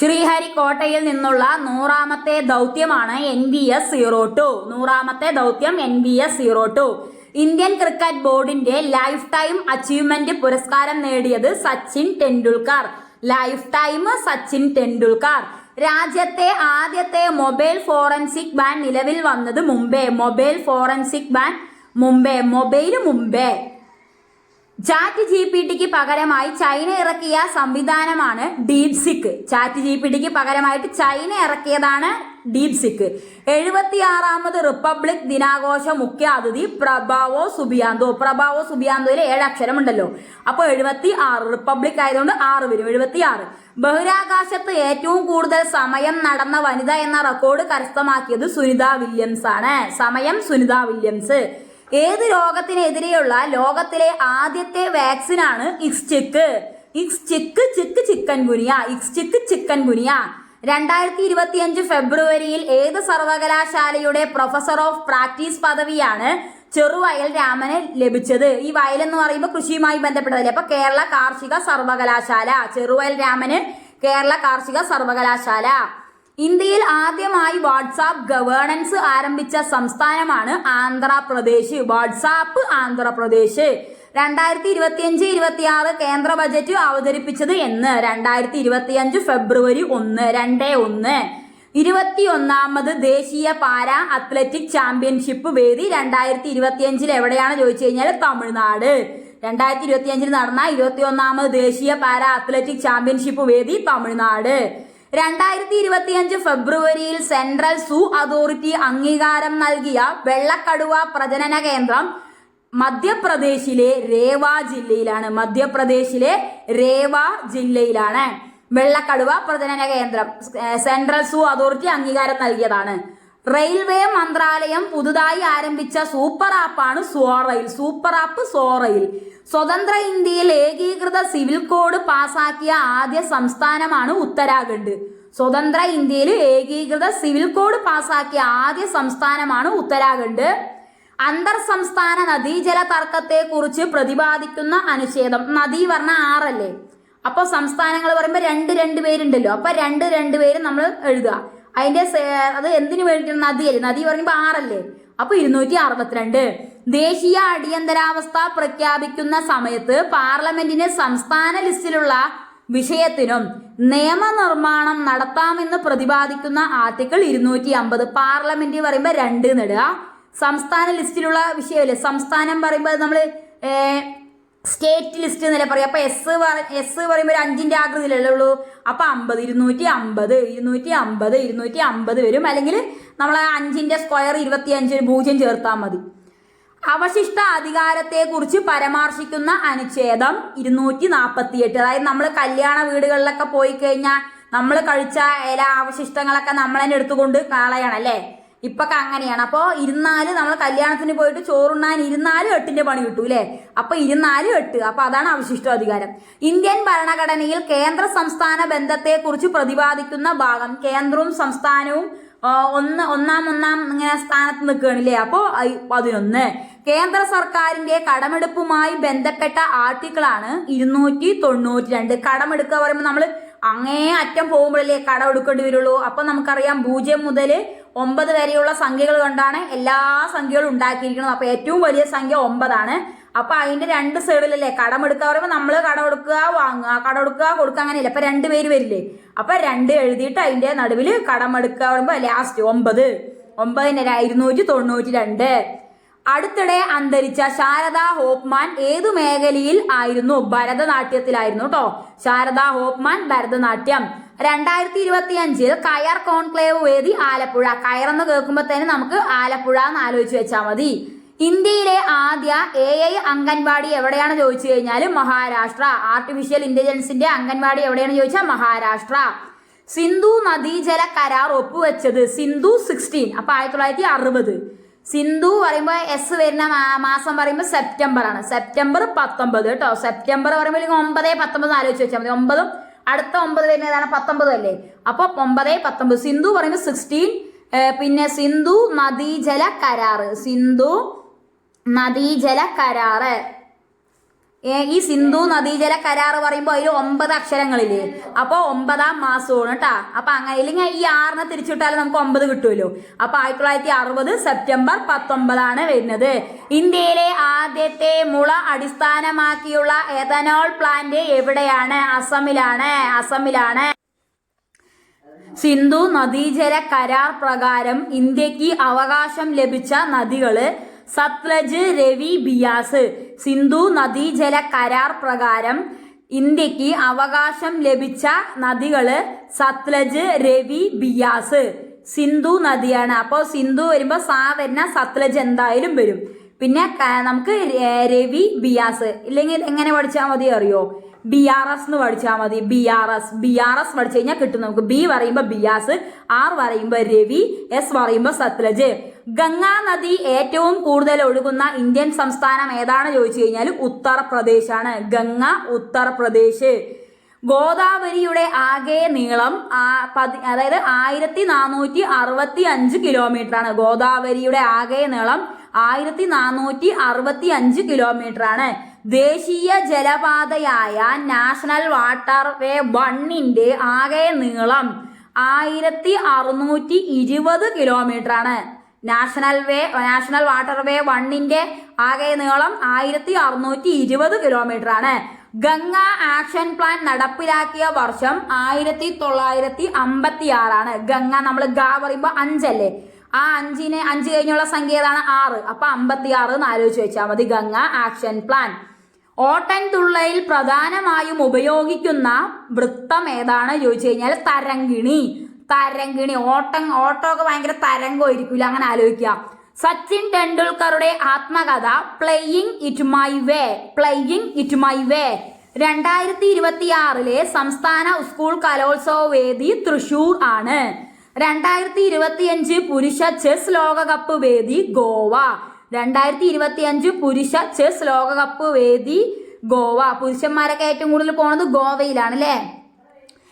ശ്രീഹരിക്കോട്ടയിൽ നിന്നുള്ള നൂറാമത്തെ ദൗത്യമാണ് N V S zero two നൂറാമത്തെ ദൗത്യം N V S zero two Indian cricket ബോർഡിന്റെ ലൈഫ് ടൈം അച്ചീവ്മെന്റ് പുരസ്കാരം നേടിയത് സച്ചിൻ ടെണ്ടുൽക്കർ. Life time Sachin Tendulkar. രാജ്യത്തെ ആദ്യത്തെ മൊബൈൽ ഫോറൻസിക് ബാൻ നിലവിൽ വന്നത് Mumbai. Mobile forensic van Mumbai. Mobile Mumbai. Chat G P tick പകരമായി ചൈന ഇറക്കിയ സംവിധാനമാണ് DeepSeek chat G P ടിക്ക് പകരമായിട്ട് ചൈന ഇറക്കിയതാണ് ഡീപ് സിക്ക് എഴുപത്തിയാറാമത് റിപ്പബ്ലിക് ദിനാഘോഷ മുഖ്യ അതിഥി പ്രഭാവോ സുബിയാന്തോ. പ്രഭാവോ സുബിയാന്തോയിൽ ഏഴ് അക്ഷരം ഉണ്ടല്ലോ അപ്പോൾ എഴുപത്തി ആറ് റിപ്പബ്ലിക് ആയതുകൊണ്ട് ആറ് വരും. എഴുപത്തി ആറ് ബഹിരാകാശത്ത് ഏറ്റവും കൂടുതൽ സമയം നടന്ന വനിത എന്ന റെക്കോർഡ് കരസ്ഥമാക്കിയത് സുനിത വില്യംസ് ആണ് സമയം സുനിത വില്യംസ്. ഏത് രോഗത്തിനെതിരെയുള്ള ലോകത്തിലെ ആദ്യത്തെ വാക്സിനാണ് ഇക്സ്ചിക്ക്? ഇക്സ്ചിക്ക് ചിക്ക് ചിക്കൻ ഗുനിയ ഇക്സ്ചിക്ക് ചിക്കൻ ഗുനിയ. രണ്ടായിരത്തി ഇരുപത്തിയഞ്ച് ഫെബ്രുവരിയിൽ ഏത് സർവകലാശാലയുടെ പ്രൊഫസർ ഓഫ് പ്രാക്ടീസ് പദവിയാണ് ചെറുവയൽ രാമന് ലഭിച്ചത്? ഈ വയൽ എന്ന് പറയുമ്പോൾ കൃഷിയുമായി ബന്ധപ്പെട്ടതല്ലേ? അപ്പൊ കേരള കാർഷിക സർവകലാശാല ചെറുവയൽ രാമന് കേരള കാർഷിക സർവകലാശാല. ഇന്ത്യയിൽ ആദ്യമായി വാട്സാപ്പ് ഗവേണൻസ് ആരംഭിച്ച സംസ്ഥാനമാണ് ആന്ധ്രാപ്രദേശ്. വാട്സാപ്പ് ആന്ധ്രാപ്രദേശ്. രണ്ടായിരത്തി ഇരുപത്തിയഞ്ച് ഇരുപത്തിയാറ് കേന്ദ്ര ബജറ്റ് അവതരിപ്പിച്ചത് എന്ന്. രണ്ടായിരത്തി ഇരുപത്തിയഞ്ച് ഫെബ്രുവരി ഒന്ന് രണ്ട് ഒന്ന്. ഇരുപത്തിയൊന്നാമത് ദേശീയ പാരാ അത്ലറ്റിക് ചാമ്പ്യൻഷിപ്പ് വേദി രണ്ടായിരത്തി ഇരുപത്തിയഞ്ചിൽ എവിടെയാണ് ചോദിച്ചു കഴിഞ്ഞാൽ തമിഴ്നാട്. രണ്ടായിരത്തി ഇരുപത്തിയഞ്ചിൽ നടന്ന ഇരുപത്തിയൊന്നാമത് ദേശീയ പാരാ അത്ലറ്റിക് ചാമ്പ്യൻഷിപ്പ് വേദി തമിഴ്നാട്. രണ്ടായിരത്തി ഇരുപത്തിയഞ്ച് ഫെബ്രുവരിയിൽ സെൻട്രൽ സൂ അതോറിറ്റി അംഗീകാരം നൽകിയ വെള്ളക്കടുവ പ്രജനന കേന്ദ്രം മധ്യപ്രദേശിലെ രേവ ജില്ലയിലാണ്. മധ്യപ്രദേശിലെ രേവ ജില്ലയിലാണ് വെള്ളക്കടുവ പ്രജനന കേന്ദ്രം. സെൻട്രൽ സൂ അതോറിറ്റി അംഗീകാരം നൽകിയതാണ്. റെയിൽവേ മന്ത്രാലയം പുതുതായി ആരംഭിച്ച സൂപ്പർ ആപ്പാണ് സോറയിൽ. Super app സോറയിൽ. സ്വതന്ത്ര ഇന്ത്യയിൽ ഏകീകൃത സിവിൽ കോഡ് പാസാക്കിയ ആദ്യ സംസ്ഥാനമാണ് ഉത്തരാഖണ്ഡ്. സ്വതന്ത്ര ഇന്ത്യയിൽ ഏകീകൃത സിവിൽ കോഡ് പാസാക്കിയ ആദ്യ സംസ്ഥാനമാണ് ഉത്തരാഖണ്ഡ്. അന്തർ സംസ്ഥാന നദീജല തർക്കത്തെക്കുറിച്ച് പ്രതിപാദിക്കുന്ന അനുച്ഛേദം നദി പറഞ്ഞ ആറല്ലേ? അപ്പൊ സംസ്ഥാനങ്ങൾ പറയുമ്പോൾ രണ്ട് രണ്ട് പേരുണ്ടല്ലോ. അപ്പൊ രണ്ട് രണ്ട് പേര് നമ്മൾ എഴുതുക. അതിന്റെ അത് എന്തിനു വേണ്ടിയിട്ട് നദിയല്ലേ നദി പറയുമ്പോൾ ആറല്ലേ? അപ്പൊ ഇരുന്നൂറ്റി അറുപത്തിരണ്ട് ദേശീയ അടിയന്തരാവസ്ഥ പ്രഖ്യാപിക്കുന്ന സമയത്ത് പാർലമെന്റിന് സംസ്ഥാന ലിസ്റ്റിലുള്ള വിഷയത്തിനും നിയമനിർമ്മാണം നടത്താമെന്ന് പ്രതിപാദിക്കുന്ന ആർട്ടിക്കിൾ ഇരുന്നൂറ്റി അമ്പത് പാർലമെന്റ് പറയുമ്പോൾ രണ്ട് നേടുക സംസ്ഥാന ലിസ്റ്റിലുള്ള വിഷയമല്ലേ സംസ്ഥാനം പറയുമ്പോൾ നമ്മൾ സ്റ്റേറ്റ് ലിസ്റ്റ് എന്നല്ലേ പറയാം അപ്പൊ എസ് എസ് പറയുമ്പോൾ ഒരു അഞ്ചിന്റെ ആകൃതിയിലല്ലേ ഉള്ളൂ. അപ്പൊ അമ്പത് ഇരുന്നൂറ്റി അമ്പത് ഇരുന്നൂറ്റി അമ്പത് ഇരുന്നൂറ്റി അമ്പത് വരും. അല്ലെങ്കിൽ നമ്മൾ അഞ്ചിന്റെ സ്ക്വയർ ഇരുപത്തി അഞ്ച് പൂജ്യം ചേർത്താൽ മതി. അവശിഷ്ട അധികാരത്തെ കുറിച്ച് പരാമർശിക്കുന്ന അനുച്ഛേദം ഇരുന്നൂറ്റി നാൽപ്പത്തി എട്ട് അതായത് നമ്മൾ കല്യാണ വീടുകളിലൊക്കെ പോയി കഴിഞ്ഞാൽ നമ്മൾ കഴിച്ച ഇല അവശിഷ്ടങ്ങളൊക്കെ നമ്മൾ തന്നെ കളയണം അല്ലേ ഇപ്പൊക്കെ അങ്ങനെയാണ്. അപ്പോൾ ഇരുന്നാൽ നമ്മൾ കല്യാണത്തിന് പോയിട്ട് ചോറുണ്ണാൻ ഇരുന്നാലും എട്ടിന്റെ പണി കിട്ടൂ അല്ലേ അപ്പൊ ഇരുന്നാലും എട്ട്. അപ്പൊ അതാണ് അവശിഷ്ട അധികാരം. ഇന്ത്യൻ ഭരണഘടനയിൽ കേന്ദ്ര സംസ്ഥാന ബന്ധത്തെ കുറിച്ച് പ്രതിപാദിക്കുന്ന ഭാഗം കേന്ദ്രവും സംസ്ഥാനവും ഒന്ന് ഒന്നാം ഒന്നാം ഇങ്ങനെ സ്ഥാനത്ത് നിൽക്കുകയാണില്ലേ? അപ്പോൾ പതിനൊന്ന്. കേന്ദ്ര സർക്കാരിന്റെ കടമെടുപ്പുമായി ബന്ധപ്പെട്ട ആർട്ടിക്കിളാണ് ഇരുന്നൂറ്റി തൊണ്ണൂറ്റി രണ്ട് കടമെടുക്കുക പറയുമ്പോൾ നമ്മൾ അങ്ങേ അറ്റം പോകുമ്പോഴല്ലേ കടം എടുക്കേണ്ടി വരുള്ളൂ. അപ്പൊ നമുക്കറിയാം പൂജ്യം മുതൽ ഒമ്പത് വരെയുള്ള സംഖ്യകൾ കൊണ്ടാണ് എല്ലാ സംഖ്യകളും ഉണ്ടാക്കിയിരിക്കുന്നത്. അപ്പൊ ഏറ്റവും വലിയ സംഖ്യ ഒമ്പതാണ്. അപ്പോൾ അതിന്റെ രണ്ട് സൈഡിലല്ലേ കടം എടുക്കുക പറയുമ്പോൾ നമ്മൾ കടം എടുക്കുക വാങ്ങുക കടം എടുക്കുക കൊടുക്കുക അങ്ങനെയല്ല. അപ്പോൾ രണ്ട് പേര് വരില്ലേ? അപ്പോൾ രണ്ട് എഴുതിയിട്ട് അതിന്റെ നടുവിൽ കടം എടുക്കുക പറയുമ്പോൾ ലാസ്റ്റ് ഒമ്പത്. ഒമ്പതിന് ഇരുന്നൂറ്റി തൊണ്ണൂറ്റി രണ്ട്. അടുത്തിടെ അന്തരിച്ച ശാരദ ഹോപ്മാൻ ഏതു മേഖലയിൽ ആയിരുന്നു ഭരതനാട്യത്തിലായിരുന്നു കേട്ടോ ശാരദ ഹോപ്മാൻ ഭരതനാട്യം. രണ്ടായിരത്തി ഇരുപത്തി അഞ്ചിൽ കയർ കോൺക്ലേവ് വേദി ആലപ്പുഴ. കയർ എന്ന് കേൾക്കുമ്പോൾ തന്നെ നമുക്ക് ആലപ്പുഴ എന്ന് ആലോചിച്ച് വെച്ചാൽ മതി. ഇന്ത്യയിലെ ആദ്യ എ ഐ അംഗൻവാടി എവിടെയാണ് ചോദിച്ചു കഴിഞ്ഞാൽ മഹാരാഷ്ട്ര. ആർട്ടിഫിഷ്യൽ ഇന്റലിജൻസിന്റെ അംഗൻവാടി എവിടെയാണ് ചോദിച്ചാൽ മഹാരാഷ്ട്ര. സിന്ധു നദീജല കരാർ ഒപ്പുവെച്ചത് സിന്ധു സിക്സ്റ്റീൻ. അപ്പൊ ആയിരത്തി തൊള്ളായിരത്തി അറുപത്. സിന്ധു പറയുമ്പോൾ എസ് വരുന്ന മാസം പറയുമ്പോൾ സെപ്റ്റംബർ ആണ്. സെപ്റ്റംബർ പത്തൊമ്പത് കേട്ടോ. സെപ്റ്റംബർ പറയുമ്പോൾ ഇല്ലെങ്കിൽ ഒമ്പത് പത്തൊമ്പത് ആലോചിച്ച് വെച്ചാൽ മതി. ഒമ്പതും അടുത്ത ഒമ്പത് വരുന്നതാണ് പത്തൊമ്പത് അല്ലേ? അപ്പോൾ ഒമ്പത് പത്തൊമ്പത്. സിന്ധു പറയുമ്പോൾ സിക്സ്റ്റീൻ പിന്നെ സിന്ധു നദീജല കരാറ്. സിന്ധു നദീജല കരാറ്. ഈ സിന്ധു നദീജല കരാർ പറയുമ്പോൾ അതിൽ ഒമ്പത് അക്ഷരങ്ങളില്ലേ? അപ്പോൾ ഒമ്പതാം മാസമാണ് കേട്ടാ അപ്പൊ അങ്ങനെ ഇല്ലെങ്കിൽ ഈ ആറിനെ തിരിച്ചിട്ടാലും നമുക്ക് ഒമ്പത് കിട്ടുമല്ലോ അപ്പൊ ആയിരത്തി തൊള്ളായിരത്തി അറുപത് സെപ്റ്റംബർ പത്തൊമ്പതാണ് വരുന്നത്. ഇന്ത്യയിലെ ആദ്യത്തെ മുള അടിസ്ഥാനമാക്കിയുള്ള എഥനോൾ പ്ലാന്റ് എവിടെയാണ്? അസമിലാണ്. അസമിലാണ്. സിന്ധു നദീജല കരാർ പ്രകാരം ഇന്ത്യയ്ക്ക് അവകാശം ലഭിച്ച നദികൾ സത്ലജ് രവി ബിയാസ്. സിന്ധു നദീജല കരാർ പ്രകാരം ഇന്ത്യയ്ക്ക് അവകാശം ലഭിച്ച നദികൾ സത്ലജ് രവി ബിയാസ്. സിന്ധു നദിയാണ്. അപ്പോൾ സിന്ധു വരുമ്പോൾ സാ വരുന്ന സത്ലജ് എന്തായാലും വരും. പിന്നെ നമുക്ക് രവി ബിയാസ്. ഇല്ലെങ്കിൽ എങ്ങനെ പഠിച്ചാൽ മതി അറിയോ? ബി ആർ എസ് എന്ന് പഠിച്ചാൽ മതി. B R S B R S പഠിച്ചു കഴിഞ്ഞാൽ കിട്ടും നമുക്ക്. ബി പറയുമ്പോൾ ബിയാസ് ആർ പറയുമ്പോൾ രവി എസ് പറയുമ്പോൾ സത്ലജ്. ഗംഗാ നദി ഏറ്റവും കൂടുതൽ ഒഴുകുന്ന ഇന്ത്യൻ സംസ്ഥാനം ഏതാണ് ചോദിച്ചു കഴിഞ്ഞാൽ ഉത്തർപ്രദേശ് ആണ് ഗംഗ ഉത്തർപ്രദേശ്. ഗോദാവരിയുടെ ആകെ നീളം അതായത് ആയിരത്തി നാനൂറ്റി അറുപത്തി അഞ്ച് കിലോമീറ്റർ ആണ് ഗോദാവരിയുടെ ആകെ നീളം ആയിരത്തി നാനൂറ്റി അറുപത്തി അഞ്ച് കിലോമീറ്റർ ആണ് ദേശീയ ജലപാതയായ നാഷണൽ വാട്ടർ വേ വണ്ണിന്റെ ആകെ നീളം ആയിരത്തി അറുന്നൂറ്റി ഇരുപത് കിലോമീറ്റർ ആണ് national way national water way വണ്ണിന്റെ ആകെ നീളം ആയിരത്തി അറുന്നൂറ്റി ഇരുപത് കിലോമീറ്റർ ആണ് ഗംഗ ആക്ഷൻ പ്ലാൻ നടപ്പിലാക്കിയ വർഷം ആയിരത്തി തൊള്ളായിരത്തി അമ്പത്തി ആറാണ് ഗംഗ നമ്മൾ ഗ പറയുമ്പോൾ അഞ്ചല്ലേ? ആ അഞ്ചിനെ അഞ്ച് കഴിഞ്ഞുള്ള സംഖ്യ ഏതാണ്? ആറ്. അപ്പൊ അമ്പത്തി ആറ് എന്ന് ആലോചിച്ച് വെച്ചാൽ മതി ഗംഗ ആക്ഷൻ പ്ലാൻ. ഓട്ടൻ തുള്ളയിൽ പ്രധാനമായും ഉപയോഗിക്കുന്ന വൃത്തം ഏതാണ് ചോദിച്ചു കഴിഞ്ഞാൽ തരങ്കിണി തരങ്കിണി ഓട്ടം ഓട്ടോ ഒക്കെ ഭയങ്കര തരംഗമായിരിക്കില്ല അങ്ങനെ ആലോചിക്കുക. സച്ചിൻ ടെണ്ടുൽക്കറുടെ ആത്മകഥ playing it my way playing it my way രണ്ടായിരത്തി ഇരുപത്തി ആറിലെ സംസ്ഥാന സ്കൂൾ കലോത്സവ വേദി തൃശൂർ ആണ്. രണ്ടായിരത്തി ഇരുപത്തിയഞ്ച് പുരുഷ ചെസ് ലോകകപ്പ് വേദി ഗോവ. രണ്ടായിരത്തി ഇരുപത്തിയഞ്ച് പുരുഷ ചെസ് ലോകകപ്പ് വേദി ഗോവ. പുരുഷന്മാരൊക്കെ ഏറ്റവും കൂടുതൽ പോണത് ഗോവയിലാണ് അല്ലേ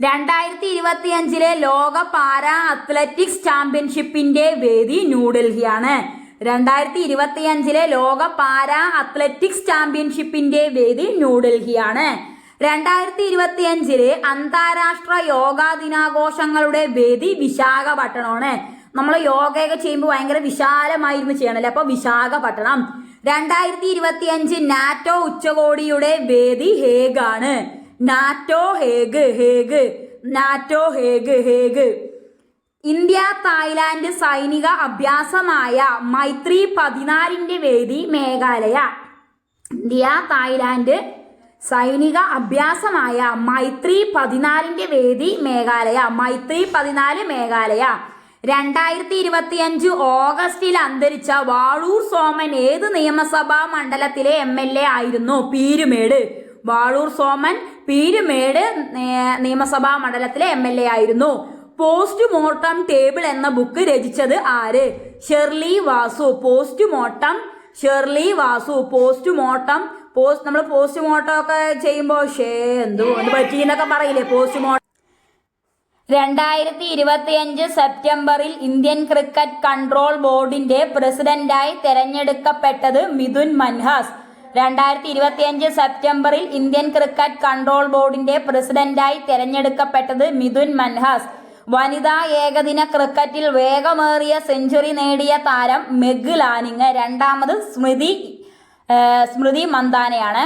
രണ്ടായിരത്തി ഇരുപത്തി അഞ്ചിലെ ലോക പാരാ അത്ലറ്റിക്സ് ചാമ്പ്യൻഷിപ്പിന്റെ വേദി ന്യൂഡൽഹിയാണ്. രണ്ടായിരത്തി ഇരുപത്തി അഞ്ചിലെ ലോക പാരാ അത്ലറ്റിക്സ് ചാമ്പ്യൻഷിപ്പിന്റെ വേദി ന്യൂഡൽഹിയാണ്. രണ്ടായിരത്തി ഇരുപത്തി അഞ്ചിലെ അന്താരാഷ്ട്ര യോഗാ ദിനാഘോഷങ്ങളുടെ വേദി വിശാഖപട്ടണമാണ്. നമ്മൾ യോഗയൊക്കെ ചെയ്യുമ്പോൾ ഭയങ്കര വിശാലമായിരുന്നു ചെയ്യണല്ലേ? അപ്പൊ വിശാഖപട്ടണം. രണ്ടായിരത്തി ഇരുപത്തി അഞ്ച് നാറ്റോ ഉച്ചകോടിയുടെ വേദി ഹേഗ് ആണ് NATO Hague Hague NATO Hague Hague. India Thailand സൈനിക അഭ്യാസമായ മൈത്രി പതിനാലിന്റെ വേദി മേഘാലയ. ഇന്ത്യ തായ്ലാന്റ് സൈനിക അഭ്യാസമായ മൈത്രി പതിനാലിന്റെ വേദി മേഘാലയ. മൈത്രി പതിനാല് മേഘാലയ. രണ്ടായിരത്തി ഇരുപത്തിയഞ്ച് ഓഗസ്റ്റിൽ അന്തരിച്ച വാളൂർ സോമൻ ഏത് നിയമസഭാ മണ്ഡലത്തിലെ എം എൽ എ ആയിരുന്നു? പീരുമേട്. വാളൂർ സോമൻ പീരുമേട് നിയമസഭാ മണ്ഡലത്തിലെ എം എൽ എ ആയിരുന്നു. പോസ്റ്റ്മോർട്ടം ടേബിൾ എന്ന ബുക്ക് രചിച്ചത് ആര്? Shirley Vasu. Postmortem Shirley Vasu. Postmortem post നമ്മൾ പോസ്റ്റ് മോർട്ടം ഒക്കെ ചെയ്യുമ്പോൾ ഷേ എന്തോ പറ്റി എന്നൊക്കെ പറയില്ലേ? പോസ്റ്റ്മോർട്ടം രണ്ടായിരത്തി ഇരുപത്തിയഞ്ച് സെപ്റ്റംബറിൽ ഇന്ത്യൻ ക്രിക്കറ്റ് കൺട്രോൾ ബോർഡിന്റെ പ്രസിഡന്റായി തെരഞ്ഞെടുക്കപ്പെട്ടത് മിഥുൻ മൻഹാസ്. രണ്ടായിരത്തി ഇരുപത്തിയഞ്ച് സെപ്റ്റംബറിൽ ഇന്ത്യൻ ക്രിക്കറ്റ് കൺട്രോൾ ബോർഡിന്റെ പ്രസിഡന്റായി തെരഞ്ഞെടുക്കപ്പെട്ടത് മിഥുൻ മൻഹാസ്. വനിതാ ഏകദിന ക്രിക്കറ്റിൽ വേഗമേറിയ സെഞ്ചുറി നേടിയ താരം മെഗ് ലാനിങ്. രണ്ടാമത് സ്മൃതി സ്മൃതി മന്ദാനയാണ്.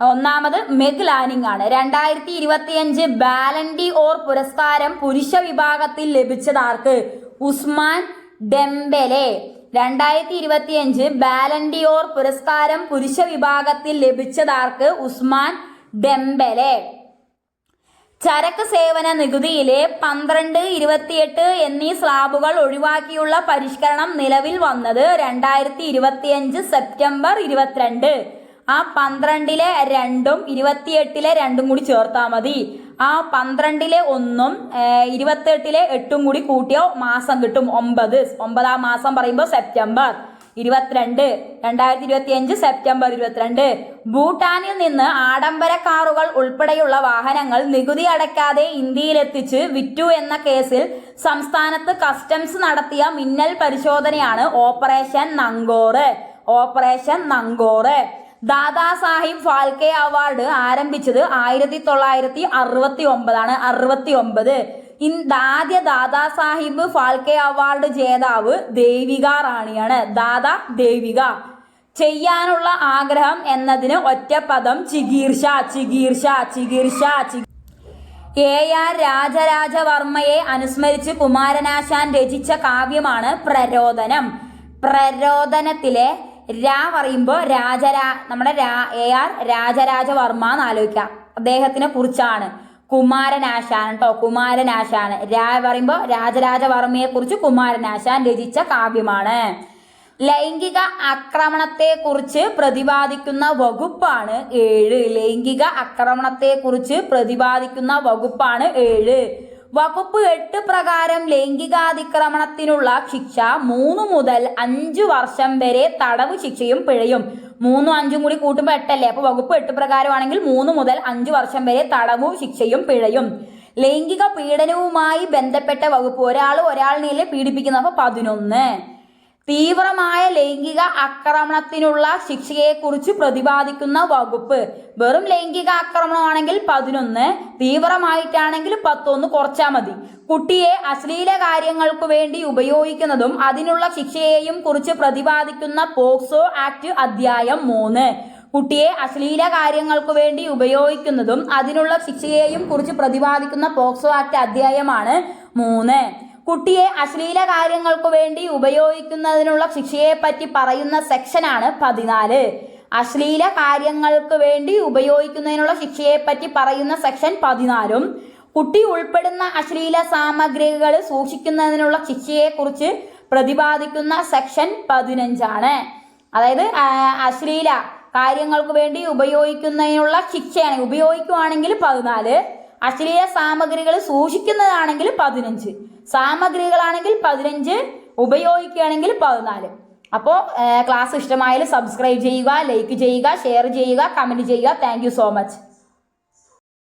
ഒന്നാമത് മെഗ് ലാനിങ് ആണ്. രണ്ടായിരത്തി ഇരുപത്തിയഞ്ച് ബാലൻഡി ഓർ പുരസ്കാരം പുരുഷ വിഭാഗത്തിൽ ലഭിച്ചതാർക്ക് ഉസ്മാൻ ഡെംബെലെ. രണ്ടായിരത്തി ഇരുപത്തിയഞ്ച് ഓർ പുരസ്കാരം പുരുഷ വിഭാഗത്തിൽ ലഭിച്ചതാർക്ക് ഉസ്മാൻ ഡെംബെലെ. ചരക്ക് സേവന നികുതിയിലെ പന്ത്രണ്ട് ഇരുപത്തിയെട്ട് എന്നീ സ്ലാബുകൾ ഒഴിവാക്കിയുള്ള പരിഷ്കരണം നിലവിൽ വന്നത് രണ്ടായിരത്തി ഇരുപത്തിയഞ്ച് സെപ്റ്റംബർ ഇരുപത്തിരണ്ട്. ആ പന്ത്രണ്ടിലെ രണ്ടും ഇരുപത്തിയെട്ടിലെ രണ്ടും കൂടി ചേർത്താൽ മതി. ആ പന്ത്രണ്ടിലെ ഒന്നും ഇരുപത്തെട്ടിലെ എട്ടും കൂടി കൂട്ടിയോ മാസം കിട്ടും ഒമ്പത്. ഒമ്പതാം മാസം പറയുമ്പോൾ സെപ്റ്റംബർ ഇരുപത്തിരണ്ട് രണ്ടായിരത്തി ഇരുപത്തി അഞ്ച് സെപ്റ്റംബർ ഇരുപത്തിരണ്ട്. ഭൂട്ടാനിൽ നിന്ന് ആഡംബര കാറുകൾ ഉൾപ്പെടെയുള്ള വാഹനങ്ങൾ നികുതി അടയ്ക്കാതെ ഇന്ത്യയിലെത്തിച്ച് വിറ്റു എന്ന കേസിൽ സംസ്ഥാനത്ത് കസ്റ്റംസ് നടത്തിയ മിന്നൽ പരിശോധനയാണ് operation Numkhor. Operation Numkhor. Dada Saheb Phalke award ആരംഭിച്ചത് ആയിരത്തി തൊള്ളായിരത്തി അറുപത്തി ഒമ്പതാണ് അറുപത്തി ഒമ്പത് ആദ്യ ദാദാ സാഹിബ് ഫാൽക്കെ അവാർഡ് ജേതാവ് ദേവിക റാണിയാണ്. ദാദാ ദേവിക. ചെയ്യാനുള്ള ആഗ്രഹം എന്നതിന് ഒറ്റ പദം ചികീർഷ ചികീർഷ ചികീർഷ എ ആർ രാജരാജവർമ്മയെ അനുസ്മരിച്ച് കുമാരനാശാൻ രചിച്ച കാവ്യമാണ് പ്രരോദനം പ്രരോദനത്തിലെ രാ പറയുമ്പോൾ രാജരാ നമ്മുടെ രാ എ ആർ രാജരാജവർമ്മ എന്ന് ആലോചിക്കാം അദ്ദേഹത്തിനെ കുറിച്ചാണ്. കുമാരനാശാൻ കേട്ടോ കുമാരനാശാൻ. രാ പറയുമ്പോൾ രാജരാജവർമ്മയെ കുറിച്ച് കുമാരനാശാൻ രചിച്ച കാവ്യമാണ്. ലൈംഗിക ആക്രമണത്തെക്കുറിച്ച് പ്രതിപാദിക്കുന്ന വകുപ്പാണ് ഏഴ്. ലൈംഗിക ആക്രമണത്തെക്കുറിച്ച് പ്രതിപാദിക്കുന്ന വകുപ്പാണ് ഏഴ്. വകുപ്പ് എട്ട് പ്രകാരം ലൈംഗികാതിക്രമണത്തിനുള്ള ശിക്ഷ മൂന്ന് മുതൽ അഞ്ചു വർഷം വരെ തടവ് ശിക്ഷയും പിഴയും. മൂന്നും അഞ്ചും കൂടി കൂട്ടുമ്പോൾ എട്ടല്ലേ? അപ്പൊ വകുപ്പ് എട്ട് പ്രകാരമാണെങ്കിൽ മൂന്ന് മുതൽ അഞ്ചു വർഷം വരെ തടവും ശിക്ഷയും പിഴയും. ലൈംഗിക പീഡനവുമായി ബന്ധപ്പെട്ട വകുപ്പ്. ഒരാൾ ഒരാളിനെ പീഡിപ്പിക്കുന്ന. അപ്പൊ പതിനൊന്ന്. തീവ്രമായ ലൈംഗിക ആക്രമണത്തിനുള്ള ശിക്ഷയെക്കുറിച്ച് പ്രതിപാദിക്കുന്ന വകുപ്പ്. വെറും ലൈംഗിക ആക്രമണമാണെങ്കിൽ പതിനൊന്ന് തീവ്രമായിട്ടാണെങ്കിൽ പത്തൊന്ന് കുറച്ചാൽ മതി. കുട്ടിയെ അശ്ലീല കാര്യങ്ങൾക്ക് വേണ്ടി ഉപയോഗിക്കുന്നതും അതിനുള്ള ശിക്ഷയെയും കുറിച്ച് പ്രതിപാദിക്കുന്ന പോക്സോ ആക്ട് അധ്യായം മൂന്ന്. കുട്ടിയെ അശ്ലീല കാര്യങ്ങൾക്ക് വേണ്ടി ഉപയോഗിക്കുന്നതും അതിനുള്ള ശിക്ഷയെയും കുറിച്ച് പ്രതിപാദിക്കുന്ന പോക്സോ ആക്ട് അധ്യായമാണ് മൂന്ന്. കുട്ടിയെ അശ്ലീല കാര്യങ്ങൾക്ക് വേണ്ടി ഉപയോഗിക്കുന്നതിനുള്ള ശിക്ഷയെ പറ്റി പറയുന്ന സെക്ഷനാണ് പതിനാല്. അശ്ലീല കാര്യങ്ങൾക്ക് വേണ്ടി ഉപയോഗിക്കുന്നതിനുള്ള ശിക്ഷയെ പറ്റി പറയുന്ന സെക്ഷൻ പതിനാലും. കുട്ടി ഉൾപ്പെടുന്ന അശ്ലീല സാമഗ്രികൾ സൂക്ഷിക്കുന്നതിനുള്ള ശിക്ഷയെക്കുറിച്ച് പ്രതിപാദിക്കുന്ന സെക്ഷൻ പതിനഞ്ചാണ്. അതായത് അശ്ലീല കാര്യങ്ങൾക്ക് വേണ്ടി ഉപയോഗിക്കുന്നതിനുള്ള ശിക്ഷയാണ്. ഉപയോഗിക്കുവാണെങ്കിൽ പതിനാല്. അശ്ലീല സാമഗ്രികൾ സൂക്ഷിക്കുന്നതാണെങ്കിൽ പതിനഞ്ച്. സാമഗ്രികളാണെങ്കിൽ പതിനഞ്ച് ഉപയോഗിക്കുകയാണെങ്കിൽ പതിനാല്. അപ്പോൾ ക്ലാസ് ഇഷ്ടമായാലും സബ്സ്ക്രൈബ് ചെയ്യുക ലൈക്ക് ചെയ്യുക ഷെയർ ചെയ്യുക കമന്റ് ചെയ്യുക. Thank so much